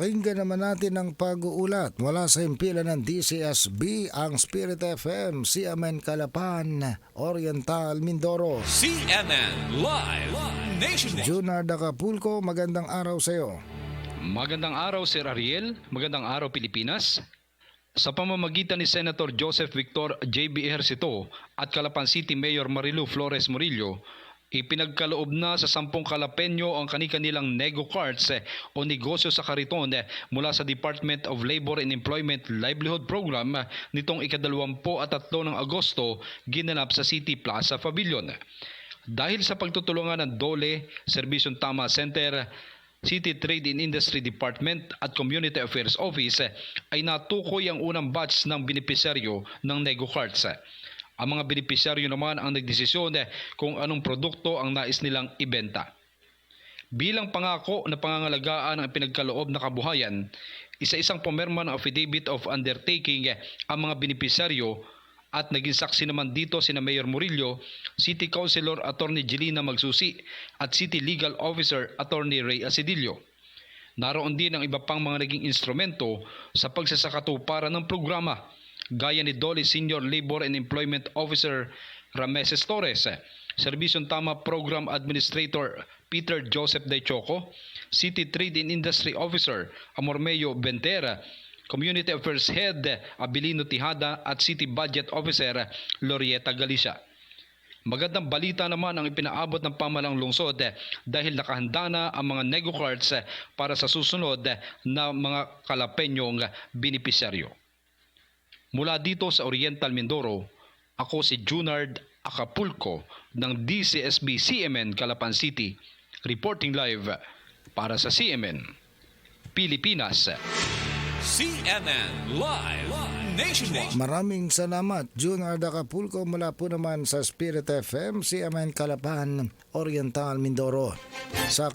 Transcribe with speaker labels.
Speaker 1: Pakinggan naman natin ang pag-uulat mula sa himpilan ng DCSB, ang Spirit FM, CMN Calapan, Oriental, Mindoro.
Speaker 2: CNN Live Nationwide.
Speaker 1: Junard Acapulco, magandang araw sa iyo.
Speaker 3: Magandang araw Sir Ariel, magandang araw Pilipinas. Sa pamamagitan ni Senator Joseph Victor J.B. Ejercito at Calapan City Mayor Marilu Flores Murillo, ipinagkaloob na sa sampung Kalapenyo ang kani-kanilang nego carts eh, o negosyo sa kariton eh, mula sa Department of Labor and Employment Livelihood Program eh, nitong ikadalawampu at tatlo ng Agosto ginanap sa City Plaza Pavilion. Dahil sa pagtutulungan ng DOLE, Serbisyong Tama Center, City Trade and Industry Department at Community Affairs Office eh, ay natukoy ang unang batch ng benepisyaryo ng Nego Cards. Ang mga benepisyaryo naman ang nagdesisyon eh, kung anong produkto ang nais nilang ibenta. Bilang pangako na pangangalagaan ang pinagkaloob na kabuhayan, isa-isang pumirma ng affidavit of undertaking eh, ang mga benepisyaryo at naging saksi naman dito sina Mayor Murillo, City Councilor Attorney Jelina Magsusi at City Legal Officer Attorney Ray Asidillo. Naroon din ang iba pang mga naging instrumento sa pagsasakatuparan ng programa gaya ni Dolly Senior Labor and Employment Officer Rameses Torres, Serbisyong Tama Program Administrator Peter Joseph De Choco, City Trade and Industry Officer Amormeo Ventera, Community Affairs Head Abilino Tihada at City Budget Officer Lorieta Galicia. Magandang balita naman ang ipinaabot ng pamalang lungsod dahil nakahanda na ang mga nego cards para sa susunod na mga kalapenyong benepisyaryo. Mula dito sa Oriental Mindoro, ako si Junard Acapulco ng DCSB CMN Calapan City, reporting live para sa CMN Pilipinas.
Speaker 2: CNN Live Nationwide.
Speaker 1: Maraming salamat, Junard Acapulco, mula po naman sa Spirit FM, CMN Calapan, Oriental, Mindoro. Sa